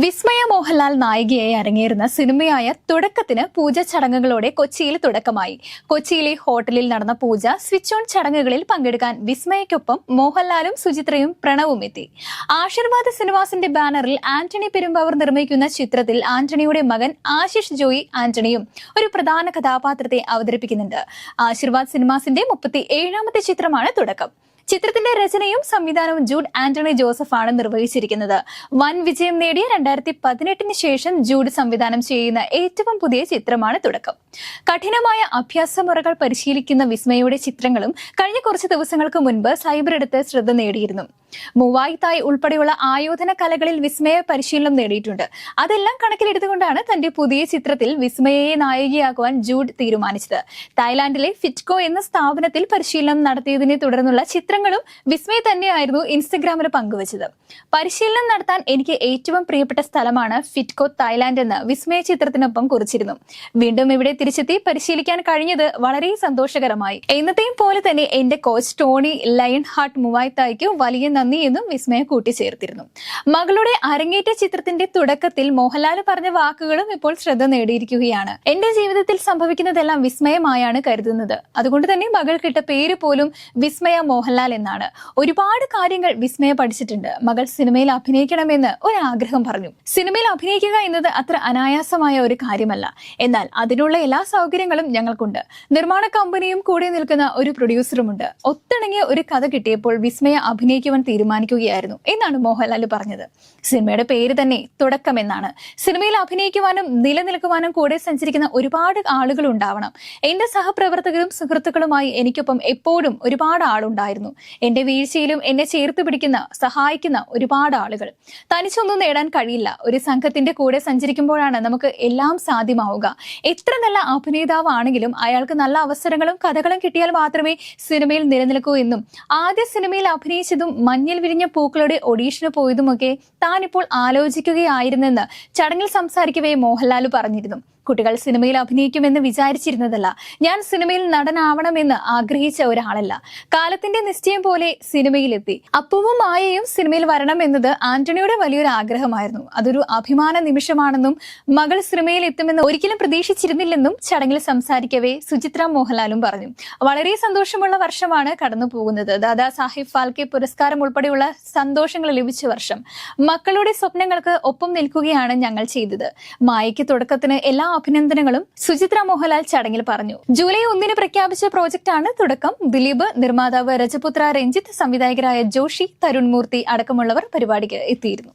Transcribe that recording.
വിസ്മയ മോഹൻലാൽ നായികയായി അരങ്ങേറുന്ന സിനിമയായ തുടക്കത്തിന് പൂജ ചടങ്ങുകളോടെ കൊച്ചിയിൽ തുടക്കമായി. കൊച്ചിയിലെ ഹോട്ടലിൽ നടന്ന പൂജ സ്വിച്ച് ഓൺ ചടങ്ങുകളിൽ പങ്കെടുക്കാൻ വിസ്മയയ്ക്കൊപ്പം മോഹൻലാലും സുചിത്രയും പ്രണവും എത്തി. ആശീർവാദ് സിനിമാസിന്റെ ബാനറിൽ ആന്റണി പെരുമ്പാവൂർ നിർമ്മിക്കുന്ന ചിത്രത്തിൽ ആന്റണിയുടെ മകൻ ആശിഷ് ജോയി ആന്റണിയും ഒരു പ്രധാന കഥാപാത്രത്തെ അവതരിപ്പിക്കുന്നുണ്ട്. ആശീർവാദ് സിനിമാസിന്റെ മുപ്പത്തി ഏഴാമത്തെ ചിത്രമാണ് തുടക്കം. ചിത്രത്തിന്റെ രചനയും സംവിധാനവും ജൂഡ് ആന്റണി ജോസഫ് ആണ് നിർവഹിച്ചിരിക്കുന്നത്. വൻ വിജയം നേടിയ രണ്ടായിരത്തി പതിനെട്ടിന് ശേഷം ജൂഡ് സംവിധാനം ചെയ്യുന്ന ഏറ്റവും പുതിയ ചിത്രമാണ് തുടക്കം. കഠിനമായ അഭ്യാസമുറകൾ പരിശീലിക്കുന്ന വിസ്മയുടെ ചിത്രങ്ങളും കഴിഞ്ഞ കുറച്ച് ദിവസങ്ങൾക്ക് മുൻപ് സൈബർ എടുത്ത് ശ്രദ്ധ നേടിയിരുന്നു. മൂവായി തായ് ഉൾപ്പെടെയുള്ള ആയോധന കലകളിൽ വിസ്മയ പരിശീലനം നേടിയിട്ടുണ്ട്. അതെല്ലാം കണക്കിലെടുത്തുകൊണ്ടാണ് തന്റെ പുതിയ ചിത്രത്തിൽ വിസ്മയയെ നായികയാക്കുവാൻ ജൂഡ് തീരുമാനിച്ചത്. തായ്ലാന്റിലെ ഫിറ്റ്കോ എന്ന സ്ഥാപനത്തിൽ പരിശീലനം നടത്തിയതിനെ തുടർന്നുള്ള ചിത്രങ്ങളും വിസ്മയ തന്നെയായിരുന്നു ഇൻസ്റ്റഗ്രാമിൽ പങ്കുവച്ചത്. പരിശീലനം നടത്താൻ എനിക്ക് ഏറ്റവും പ്രിയപ്പെട്ട സ്ഥലമാണ് ഫിറ്റ്കോ തായ്ലാന്റ് എന്ന് വിസ്മയ ചിത്രത്തിനൊപ്പം കുറിച്ചിരുന്നു. വീണ്ടും ഇവിടെ തിരിച്ചെത്തി പരിശീലിക്കാൻ കഴിഞ്ഞത് വളരെ സന്തോഷകരമായി. എന്നത്തെയും പോലെ തന്നെ എന്റെ കോച്ച് ടോണി ലയൺ ഹാർട്ട് മുവായ് വലിയ നന്ദി എന്നും വിസ്മയ കൂട്ടിച്ചേർത്തിരുന്നു. മകളുടെ അരങ്ങേറ്റ ചിത്രത്തിന്റെ തുടക്കത്തിൽ മോഹൻലാൽ പറഞ്ഞ വാക്കുകളും ഇപ്പോൾ ശ്രദ്ധ നേടിയിരിക്കുകയാണ്. എന്റെ ജീവിതത്തിൽ സംഭവിക്കുന്നതെല്ലാം വിസ്മയമായാണ് കരുതുന്നത്. അതുകൊണ്ട് തന്നെ മകൾ കിട്ട പേര് പോലും വിസ്മയ മോഹൻലാൽ എന്നാണ്. ഒരുപാട് കാര്യങ്ങൾ വിസ്മയ പഠിച്ചിട്ടുണ്ട്. മകൾ സിനിമയിൽ അഭിനയിക്കണമെന്ന് ഒരാഗ്രഹം പറഞ്ഞു. സിനിമയിൽ അഭിനയിക്കുക എന്നത് അത്ര അനായാസമായ ഒരു കാര്യമല്ല. എന്നാൽ അതിനുള്ള എല്ലാ സൗകര്യങ്ങളും ഞങ്ങൾക്കുണ്ട്. നിർമ്മാണ കമ്പനിയും കൂടെ നിൽക്കുന്ന ഒരു പ്രൊഡ്യൂസറുമുണ്ട് ഒത്തിണങ്ങിയ ഒരു കഥ കിട്ടിയപ്പോൾ വിസ്മയ അഭിനയിക്കുവാൻ തീരുമാനിക്കുകയായിരുന്നു എന്നാണ് മോഹൻലാൽ പറഞ്ഞത്. സിനിമയുടെ പേര് തന്നെ തുടക്കം എന്നാണ് സിനിമയിൽ അഭിനയിക്കുവാനും നിലനിൽക്കുവാനും കൂടെ സഞ്ചരിക്കുന്ന ഒരുപാട് ആളുകൾ ഉണ്ടാവണം. എന്റെ സഹപ്രവർത്തകരും സുഹൃത്തുക്കളുമായി എനിക്കൊപ്പം എപ്പോഴും ഒരുപാട് ആളുണ്ടായിരുന്നു. എന്റെ വീഴ്ചയിലും എന്നെ ചേർത്ത് പിടിക്കുന്ന സഹായിക്കുന്ന ഒരുപാട് ആളുകൾ. തനിച്ചൊന്നും നേടാൻ കഴിയില്ല. ഒരു സംഘത്തിന്റെ കൂടെ സഞ്ചരിക്കുമ്പോഴാണ് നമുക്ക് എല്ലാം സാധ്യമാവുക. എത്ര നല്ല അഭിനേതാവാണെങ്കിലും അയാൾക്ക് നല്ല അവസരങ്ങളും കഥകളും കിട്ടിയാൽ മാത്രമേ സിനിമയിൽ നിലനിൽക്കൂ എന്നും ആദ്യ സിനിമയിൽ അഭിനയിച്ചതും മഞ്ഞിൽ വിരിഞ്ഞ പൂക്കളുടെ ഒഡീഷന് പോയതുമൊക്കെ താനിപ്പോൾ ആലോചിക്കുകയായിരുന്നെന്ന് ചടങ്ങിൽ സംസാരിക്കവേ മോഹൻലാൽ പറഞ്ഞിരുന്നു. കുട്ടികൾ സിനിമയിൽ അഭിനയിക്കുമെന്ന് വിചാരിച്ചിരുന്നതല്ല. ഞാൻ സിനിമയിൽ നടനാവണമെന്ന് ആഗ്രഹിച്ച ഒരാളല്ല. കാലത്തിന്റെ നിശ്ചയം പോലെ സിനിമയിലെത്തി. അപ്പുവും മായയും സിനിമയിൽ വരണം എന്നത് ആന്റണിയുടെ വലിയൊരു ആഗ്രഹമായിരുന്നു. അതൊരു അഭിമാന നിമിഷമാണെന്നും മകൾ സിനിമയിൽ എത്തുമെന്ന് ഒരിക്കലും പ്രതീക്ഷിച്ചിരുന്നില്ലെന്നും ചടങ്ങിൽ സംസാരിക്കവേ സുചിത്ര മോഹൻലാലും പറഞ്ഞു. വളരെ സന്തോഷമുള്ള വർഷമാണ് കടന്നു പോകുന്നത് ദാദാ സാഹിബ് ഫാൽക്കെ പുരസ്കാരം ഉൾപ്പെടെയുള്ള സന്തോഷങ്ങൾ ലഭിച്ച വർഷം. മക്കളുടെ സ്വപ്നങ്ങൾക്ക് ഒപ്പം നിൽക്കുകയാണ് ഞങ്ങൾ ചെയ്തത്. മായയ്ക്ക് തുടക്കത്തിന് എല്ലാ അഭിനന്ദനങ്ങളും സുചിത്ര മോഹൻലാൽ ചടങ്ങിൽ പറഞ്ഞു. ജൂലൈ ഒന്നിന് പ്രഖ്യാപിച്ച പ്രോജക്റ്റാണ് തുടക്കം. ദിലീപ് നിർമ്മാതാവ് രജപുത്ര രഞ്ജിത്ത് സംവിധായകരായ ജോഷി തരുൺ മൂർത്തി അടക്കമുള്ളവർ പരിപാടിക്ക് എത്തിയിരുന്നു.